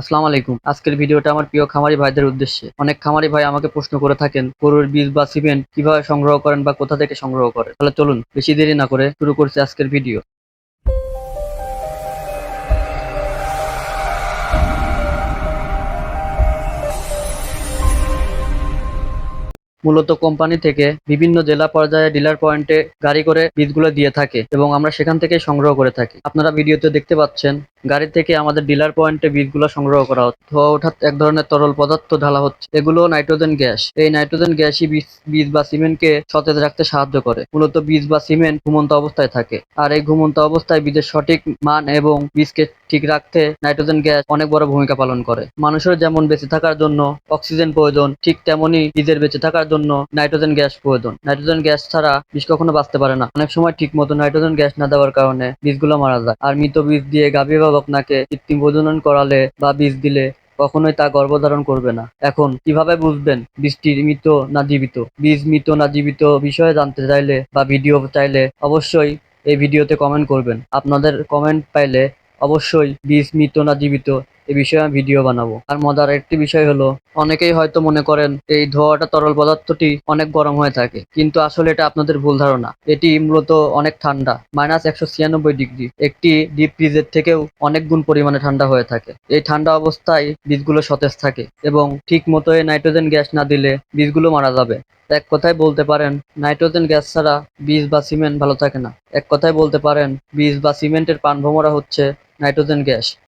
আসসালামু আলাইকুম। আজকের ভিডিওটা আমার প্রিয় খামারি ভাইদের উদ্দেশ্যে। অনেক খামারি ভাই আমাকে প্রশ্ন করে থাকেন, গরুর বীজ বা সিমেন্ট কীভাবে সংগ্রহ করেন বা কোথা থেকে সংগ্রহ করেন? তাহলে চলুন, বেশি দেরি না করে শুরু করছি আজকের ভিডিও। মূলত কোম্পানি থেকে বিভিন্ন জেলা পর্যায়ে ডিলার পয়েন্টে গাড়ি করে বীজগুলো দিয়ে থাকে এবং আমরা সেখান থেকে সংগ্রহ করে থাকি। আপনারা ভিডিওতে দেখতে পাচ্ছেন গাড়ি থেকে আমাদের ডিলার পয়েন্টে বীজগুলো সংগ্রহ করা হচ্ছে ধোয়া ওঠার এক ধরনের তরল পদার্থ ঢালা হচ্ছে। এগুলো নাইট্রোজেন গ্যাস। এই নাইট্রোজেন গ্যাসই বীজ বা সিমেন্টকে সতেজ রাখতে সাহায্য করে। মূলত বীজ বা সিমেন্ট ঘুমন্ত অবস্থায় থাকে। আর এই ঘুমন্ত অবস্থায় বীজের সঠিক মান এবং বীজকে ঠিক রাখতে নাইট্রোজেন গ্যাস অনেক বড় ভূমিকা পালন করে। মানুষের যেমন বেঁচে থাকার জন্য অক্সিজেন প্রয়োজন, ঠিক তেমনি বীজের বেঁচে থাকার জন্য নাইট্রোজেন গ্যাস প্রয়োজন। নাইট্রোজেন গ্যাস ছাড়া বীজ কখনো বাঁচতে পারে না। অনেক সময় ঠিক মতো নাইট্রোজেন গ্যাস না দেওয়ার কারণে বীজগুলো মারা যায়। আর মৃত বীজ দিয়ে গাভী বা বকনাকে কৃত্রিম প্রজনন করালে বা বীজ দিলে কখনোই তা গর্ভধারণ করবে না। এখন, কীভাবে বুঝবেন বীজটি মৃত না জীবিত? বীজ মৃত না জীবিত বিষয়ে জানতে চাইলে বা ভিডিও চাইলে অবশ্যই এই ভিডিওতে কমেন্ট করবেন। আপনাদের কমেন্ট পাইলে অবশ্যই বীজ মৃত না জীবিত এ বিষয়ে আমি ভিডিও বানাবো। আর মজার একটি বিষয় হলো, অনেকেই হয়তো মনে করেন এই ধোয়াটা তরল পদার্থটি অনেক গরম হয়ে থাকে, কিন্তু আসলে এটা আপনাদের ভুল ধারণা। এটি মূলত অনেক ঠান্ডা মাইনাস একশো ছিয়ানব্বই ডিগ্রি, একটি ডিপ ফ্রিজের থেকেও অনেক গুণ পরিমাণে ঠান্ডা হয়ে থাকে। এই ঠান্ডা অবস্থায় বীজগুলো সতেজ থাকে এবং ঠিক মতো এই নাইট্রোজেন গ্যাস না দিলে বীজগুলো মারা যাবে। এক কথায় বলতে পারেন নাইট্রোজেন গ্যাস ছাড়া বীজ বা সিমেন্ট ভালো থাকে না। এক কথায় বলতে পারেন, বীজ বা সিমেন্টের প্রাণভোমরা হচ্ছে নাইট্রোজেন গ্যাস